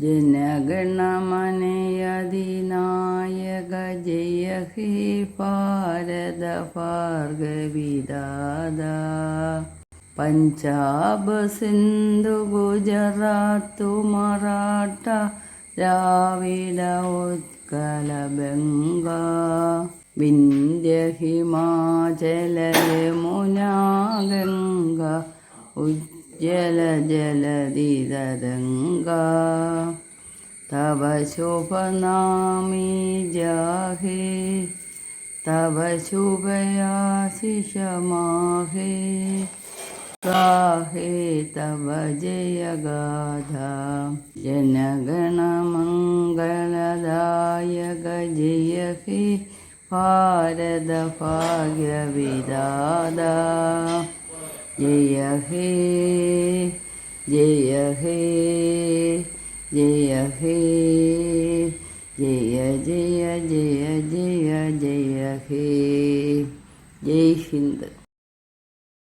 जनगणमनयधिनायक जय हे पारद भार्गविदादा पञ्जाब सिन्धु गुजरातु मराठा द्राविड उत्कल बङ्गा विन्द्य हिमाचल यमुना गङ्गा उज् ജല ജലധിതരംഗാ തവ ശുഭനാമി ജാഹേ. തവ ശുഭയാശിഷമാഹേ. സാഹേ തവ ജയഗാഥ ജനഗണമംഗളദായക ജയ ഹേ ഭാരത ഭാഗ്യവിദാദ जय हे जय हे जय हे जय जय जय जय जय हे जय हिन्द